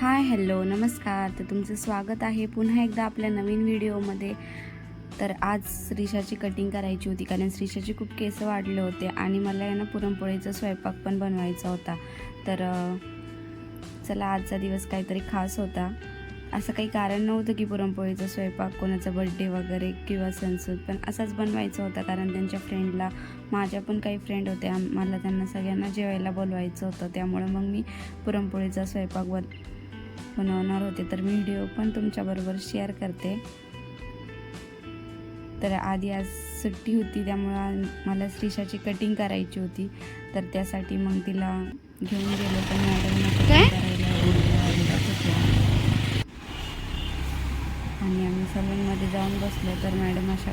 Hi hello नमस्कार. तर तुमचं स्वागत आहे पुन्हा एकदा आपल्या नवीन व्हिडिओमध्ये. तर आज श्रीषाची कटिंग करायची होती कारण श्रीषाची खूप केस वाढले होते आणि मला आहे ना पुरणपोळीचा स्वयंपाक पण बनवायचा होता. तर चला आजचा दिवस काहीतरी खास होता. असं काही कारण नव्हतं की पुरणपोळीचा स्वयंपाक कोणाचा बड्डे वगैरे किंवा सणसूद पण असाच बनवायचा होता कारण त्यांच्या फ्रेंडला माझ्या पण काही फ्रेंड होत्या. मला त्यांना सगळ्यांना जेवायला बोलवायचं होतं. त्यामुळे मग मी पुरणपोळीचा स्वयंपाक बन बनवणार होते तर मी व्हिडिओ पण तुमच्याबरोबर शेअर करते. तर आधी आज सुट्टी होती त्यामुळं मला श्रीषाची कटिंग करायची होती. तर त्यासाठी मग तिला घेऊन गेलो पण मॅडम. आणि आम्ही सलूनमध्ये जाऊन बसलो तर मॅडम अशा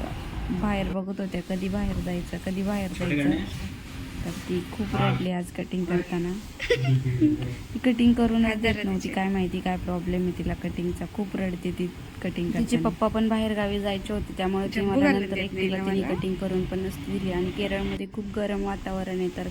बाहेर बघत होत्या कधी बाहेर जायचं कधी बाहेर जायचं. तर ती खूप रडली आज कटिंग करताना. ती कटिंग करूनच देत नव्हती. काय माहिती काय प्रॉब्लेम आहे तिला कटिंगचा खूप रडते ती कटिंग तिचे पप्पा पण बाहेर गावी जायचे होते. त्यामुळे ती मला नंतर एकटीला तिने कटिंग करून पण नसती दिली. आणि केरळमध्ये खूप गरम वातावरण आहे. तर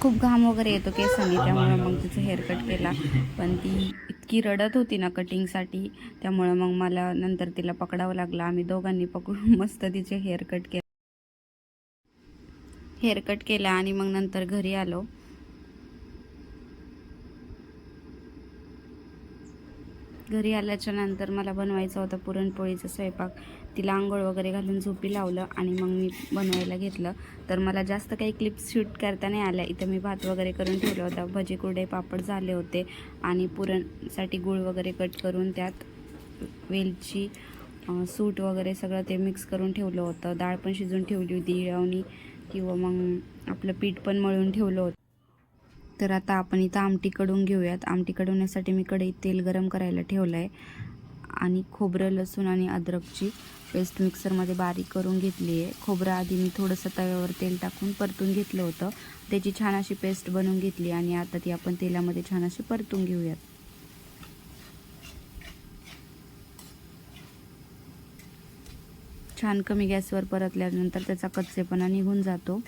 खूप घाम वगैरे येतो केसांनी. त्यामुळे मग तिचं हेअरकट केला. पण ती इतकी रडत होती ना कटिंगसाठी त्यामुळे मग मला नंतर तिला पकडावं लागलं. आम्ही दोघांनी पकडून मस्त तिचे हेअरकट केलं. हेअरकट केला आणि मग नंतर घरी आलो. घरी आल्याच्यानंतर मला बनवायचा होता पुरणपोळीचा स्वयंपाक. तिला आंघोळ वगैरे घालून झोपी लावलं आणि मग मी बनवायला घेतलं. तर मला जास्त काही क्लिप्स शूट करता नाही आल्या. इथं मी भात वगैरे करून ठेवला होता. भजी कुरडे पापड झाले होते आणि पुरणसाठी गूळ वगैरे कट करून त्यात वेलची सूट वगैरे सगळं ते मिक्स करून ठेवलं होतं. डाळ पण शिजून ठेवली होती इळवणी किंवा मग आपलं पीठ पण मळून ठेवलं होतं. तर आता आपण इथं आमटी कडून घेऊयात. आमटी कडवण्यासाठी मी कढईत तेल गरम करायला ठेवलं आहे आणि खोबरं लसूण आणि अद्रकची पेस्ट मिक्सरमध्ये बारीक करून घेतली आहे. खोबरं आधी मी थोडंसं तव्यावर तेल टाकून परतून घेतलं होतं. त्याची छान अशी पेस्ट बनवून घेतली आणि आता ती आपण तेलामध्ये छान अशी परतून घेऊयात. छान कमी गॅसवर परतल्यानंतर त्याचा कच्चेपणा निघून जातो.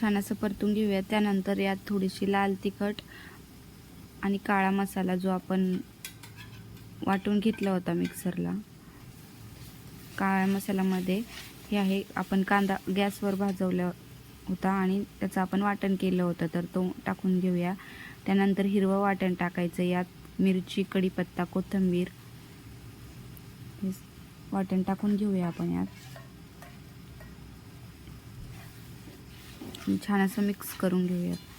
छान असं परतून घेऊया. त्यानंतर यात थोडीशी लाल तिखट आणि काळा मसाला जो आपण वाटून घेतला होता मिक्सरला काळ्या मसाल्यामध्ये हे आहे आपण कांदा गॅसवर भाजवला होता आणि त्याचं आपण वाटण केलं होतं तर तो टाकून घेऊया. त्यानंतर हिरवं वाटण टाकायचं यात मिरची कढीपत्ता कोथिंबीर. हे वाटण टाकून घेऊया आपण यात. छान असं मिक्स करून घेऊयात.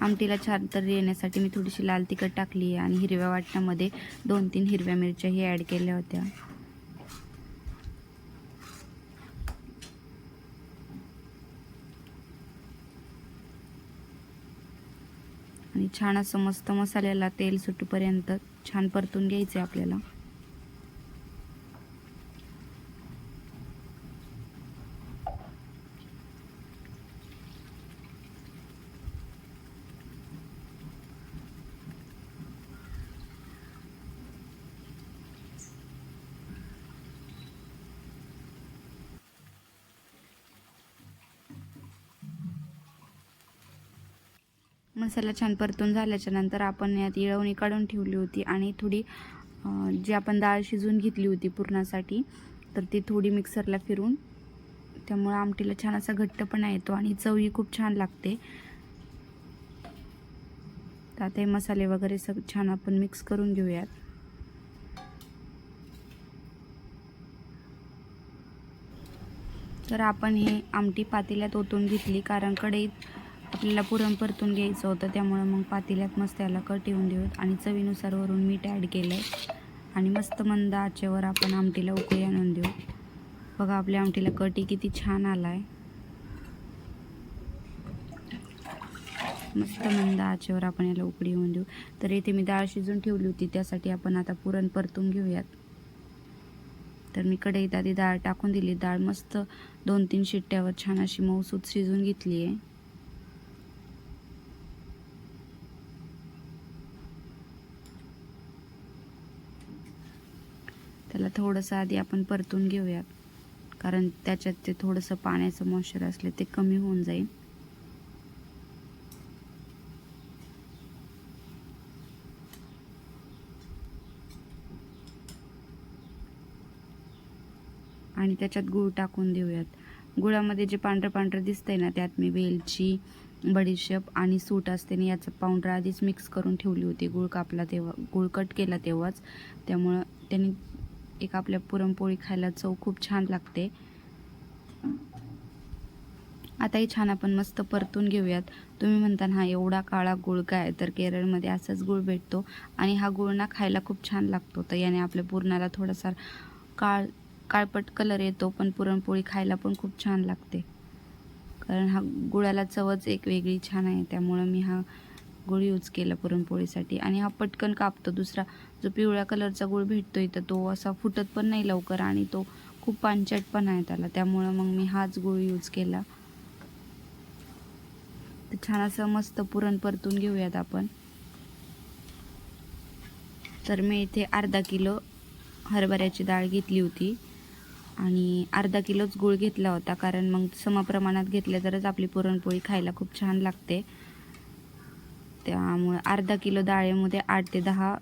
आमटीला छान तर येण्यासाठी मी थोडीशी लाल तिखट टाकली आहे आणि हिरव्या वाटणामध्ये दोन तीन हिरव्या मिरच्याही ॲड केल्या होत्या. आणि छान असं मस्त मसाल्याला तेल सुटूपर्यंत छान परतून घ्यायचं आहे आपल्याला. मसाला छान परतून झाल्याच्यानंतर आपण यात इळवणी काढून ठेवली होती आणि थोडी जी आपण डाळ शिजवून घेतली होती पुरणासाठी तर ती थोडी मिक्सरला फिरून त्यामुळं आमटीला छान असा घट्टपणा येतो आणि चवही खूप छान लागते. तर आता हे मसाले वगैरे सग छान आपण मिक्स करून घेऊयात. तर आपण हे आमटी पातेल्यात ओतून घेतली कारण कढईत आपल्याला पुरण परतून घ्यायचं होतं त्यामुळं मग पातेल्यात मस्त याला कट येऊन देऊत आणि चवीनुसार वरून मीठ ॲड केलं आहे आणि मस्त मंद आचेवर आपण आमटीला उकळी आणून देऊ. बघा आपल्या आमटीला कटी किती छान आला आहे मस्त मंद आचेवर आपण याला उकळी येऊन देऊ. तर इथे मी डाळ शिजून ठेवली होती त्यासाठी आपण आता पुरण परतून घेऊयात. तर मी कढईत आधी डाळ टाकून दिली. डाळ मस्त दोन तीन शिट्ट्यावर छान अशी मऊसूत शिजून घेतली आहे त्याला थोडंसं आधी आपण परतून घेऊयात. कारण त्याच्यात ते थोडंसं पाण्याचं मॉइश्चर असले ते कमी होऊन जाईल. आणि त्याच्यात गूळ टाकून देऊयात. गुळामध्ये जे पांढरं पांढरं दिसतंय ना त्यात मी वेलची बडीशेप आणि सूट असते ना याचं पावडर आधीच मिक्स करून ठेवली होती. गुळ कापला तेव्हा गुळ कट केला तेव्हाच. त्यामुळं त्यांनी एक आपल्या पुरणपोळी खायला चव खूप छान लागते. आताही छान आपण मस्त परतून घेऊयात. तुम्ही म्हणता ना हा एवढा काळा गुळ काय तर केरळमध्ये असाच गुळ भेटतो आणि हा गुळ ना खायला खूप छान लागतो. तर याने आपल्या पुरणाला थोडासा काळ काळपट कलर येतो पण पुरणपोळी खायला पण खूप छान लागते. कारण हा गुळाला चवच एक वेगळी छान आहे. त्यामुळं मी हा गुळ यूज केला पुरणपोळीसाठी. आणि हा पटकन कापतो दुसरा. जो पिवळ्या कलरचा गुळ भेटतो इथं तो असा फुटत पण नाही लवकर आणि तो खूप पानचट पण आहे त्याला. त्यामुळं मग मी हाच गुळ यूज केला. तर छान असं मस्त पुरण परतून घेऊयात आपण. तर मी इथे अर्धा किलो हरभऱ्याची डाळ घेतली होती. आणि अर्धा किलोच गूळ घेतला होता. कारण मग समप्रमाणात घेतले तरच आपली पुरणपोळी खायला खूप छान लागते. त्यामुळे अर्धा किलो डाळीमध्ये आठ ते दहा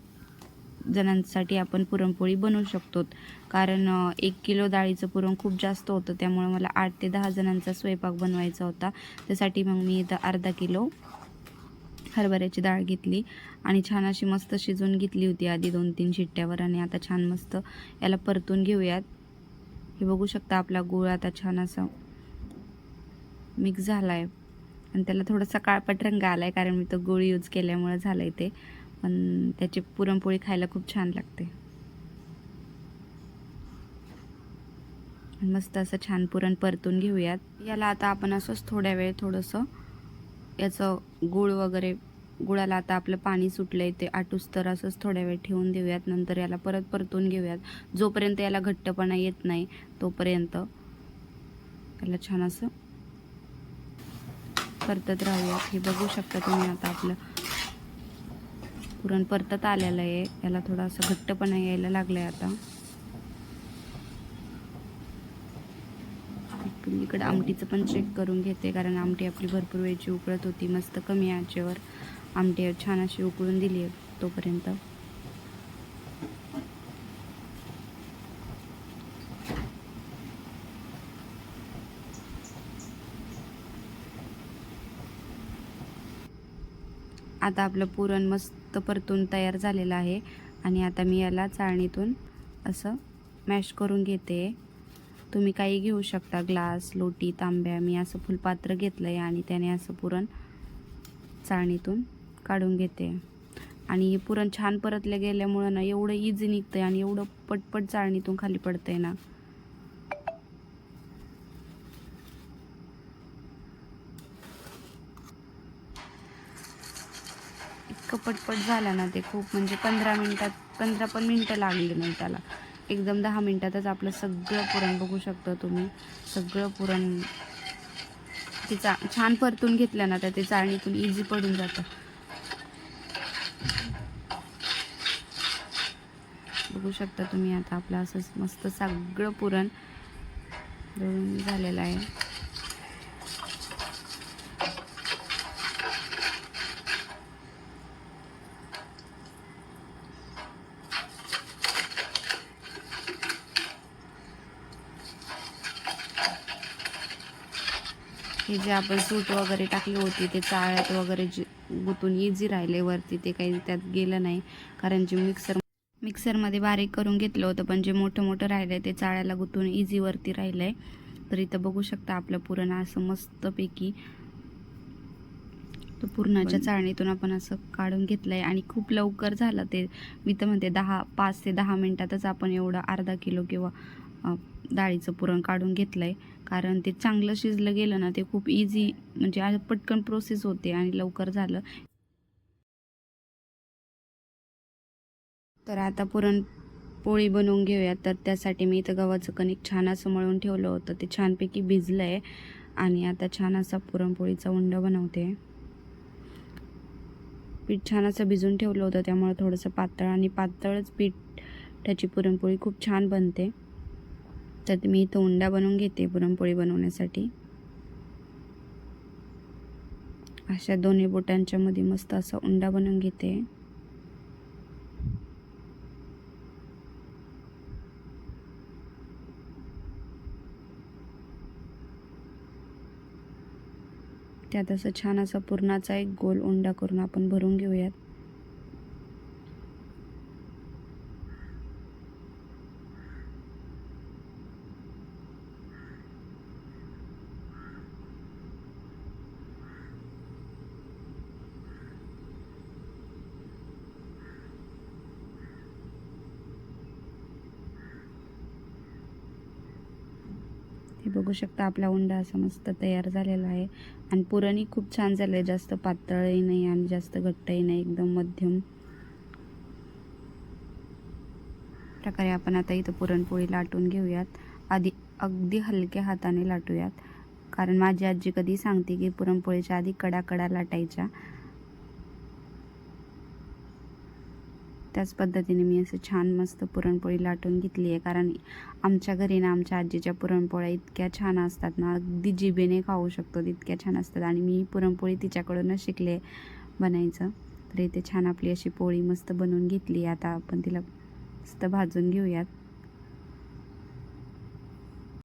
जणांसाठी आपण पुरणपोळी बनवू शकतो. कारण एक किलो डाळीचं पुरण खूप जास्त होतं त्यामुळे मला आठ ते दहा जणांचा स्वयंपाक बनवायचा होता. त्यासाठी मग मी इथं अर्धा किलो हरभऱ्याची डाळ घेतली आणि छान अशी मस्त शिजवून घेतली होती आधी दोन तीन शिट्ट्यावर आणि आता छान मस्त याला परतून घेऊयात. हे बघू शकता आपला गूळ आता छान असा मिक्स झाला आहे आणि त्याला थोडासा काळपट रंग आला आहे कारण मी तो गुळ यूज केल्यामुळं झालं आहे ते. पण त्याची पुरणपोळी खायला खूप छान लागते. मस्त असं छान पुरण परतून घेऊयात. याला आता आपण असंच थोड्या वेळ थोडंसं याचं गूळ वगैरे गुळाला आता आपलं पाणी सुटलं आहे ते आटूस तर असंच थोड्या वेळ ठेवून देऊयात. नंतर याला परत परतून घेऊयात. जोपर्यंत याला घट्टपणा येत नाही तोपर्यंत याला छान असं परतत राहूयात. हे बघू शकता तुम्ही आता आपलं. पुरण परतत आलेलं आहे. याला थोडासा घट्टपणा यायला लागलाय आता. इकडं आमटीचं पण चेक करून घेते कारण आमटी आपली भरपूर वेळची उकळत होती. मस्त कमी आचेवर. आमटी छान अशी उकळून दिली आहे तोपर्यंत. आता आपलं पुरण मस्त परतून तयार झालेलं आहे. आणि आता मी याला चाळणीतून असं मॅश करून घेते. तुम्ही काही घेऊ शकता ग्लास लोटी तांब्या. मी असं फुलपात्र घेतलं आहे आणि त्याने असं पुरण चाळणीतून काढून घेते. आणि हे पुरण छान परतलं गेल्यामुळं ना एवढं इझी निघतंय आणि एवढं पटपट चाळणीतून खाली पडतं आहे ना. इतकं पटपट झालं ना ते खूप. म्हणजे पंधरा मिनटात पंधरा पण मिनटं लागली नाही त्याला. एकदम दहा मिनटातच आपलं सगळं पुरण बघू शकता तुम्ही. सगळं पुरण. ते चा छान परतून घेतलं ना तर ते चाळणीतून इझी पडून जातं. बघू शकता तुम्ही आता आपलं असं मस्त सगळं पुरण झालेलं आहे. हे जे आपण सूट वगैरे टाकली होती ते चाळ्यात वगैरे जे गुतून इझी राहिले वरती ते काही त्यात गेलं नाही. कारण जे मिक्सर मिक्सरमध्ये बारीक करून घेतलं होतं पण जे मोठं मोठं राहिलं आहे ते चाळ्याला गुतून इझी वरती राहिलं आहे तर इथं बघू शकता आपलं पुरण असं मस्तपैकी. तो पुरणाच्या चाळणीतून आपण असं काढून घेतलं आहे आणि खूप लवकर झालं ते. मी तर म्हणते दहा पाच ते दहा मिनटातच आपण एवढं अर्धा किलो किंवा डाळीचं पुरण काढून घेतलं आहे कारण ते चांगलं शिजलं गेलं ना ते खूप इझी म्हणजे पटकन प्रोसेस होते आणि लवकर झालं. तर आता पुरण पोळी बनवून घेऊया तर त्यासाठी मी इथं गव्हाचं कणिक छान असं मळून ठेवलं होतं. ते छानपैकी भिजलं आहे आणि आता छान असा पुरणपोळीचा उंड बनवते. पीठ छान असं भिजून ठेवलं होतं त्यामुळे थोडंसं पातळ आणि पातळच पीठ त्याची पुरणपोळी खूप छान बनते. तर मी इथं उंडा बनवून घेते पुरणपोळी बनवण्यासाठी. अशा दोन्ही बोटांच्या मध्ये मस्त असा उंडा बनवून घेते. त्यात असं छान असा पुरणाचा एक गोल उंडा करून आपण भरून घेऊयात हे बघू शकता आपला उंडा असा मस्त तयार झालेला आहे. आणि पुरणही खूप छान झालं आहे जास्त पातळही नाही आणि जास्त घट्टही नाही. एकदम मध्यम प्रकारे आपण आता इथं पुरणपोळी लाटून घेऊयात. आधी अगदी हलक्या हाताने लाटूयात. कारण माझी आजी कधी सांगते की पुरणपोळीच्या आधी कडा कडा लाटायच्या. त्याच पद्धतीने मी असं छान मस्त पुरणपोळी लाटून घेतली आहे. कारण आमच्या घरी ना आमच्या आजीच्या पुरणपोळ्या इतक्या छान असतात ना अगदी जिभेने खाऊ शकतो इतक्या छान असतात. आणि मी पुरणपोळी तिच्याकडूनच शिकले बनायचं. तर इथे छान आपली अशी पोळी मस्त बनवून घेतली आता आपण तिला मस्त भाजून घेऊयात.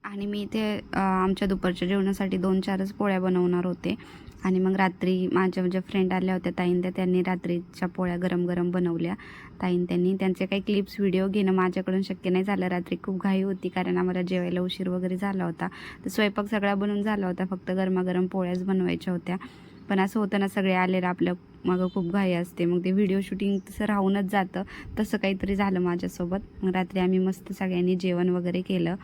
आणि मी इथे आमच्या दुपारच्या जेवणासाठी दोन चारच पोळ्या बनवणार होते. आणि मग रात्री माझ्या ज्या फ्रेंड आल्या होत्या ताईन त्या त्यांनी रात्रीच्या पोळ्या गरम गरम बनवल्या. ताईन त्यांनी त्यांचे काही क्लिप्स व्हिडिओ घेणं माझ्याकडून शक्य नाही झालं. रात्री खूप घाई होती कारण आम्हाला जेवायला उशीर वगैरे झाला होता. तर स्वयंपाक सगळा बनवून झाला होता. फक्त गरमागरम पोळ्याच बनवायच्या होत्या. पण असं होतं ना सगळे आलेलं आपल्या मागं खूप घाई असते. मग ते व्हिडिओ शूटिंग तसं राहूनच जातं. तसं काहीतरी झालं माझ्यासोबत. मग रात्री आम्ही मस्त सगळ्यांनी जेवण वगैरे केलं.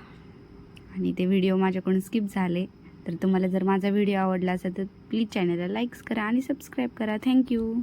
आणि ते व्हिडिओ माझ्याकडून स्किप झाले. तर तुम्हाला जर माझा व्हिडिओ आवडला असेल तर प्लीज चॅनलला लाईक्स करा आणि सबस्क्राईब करा. थँक्यू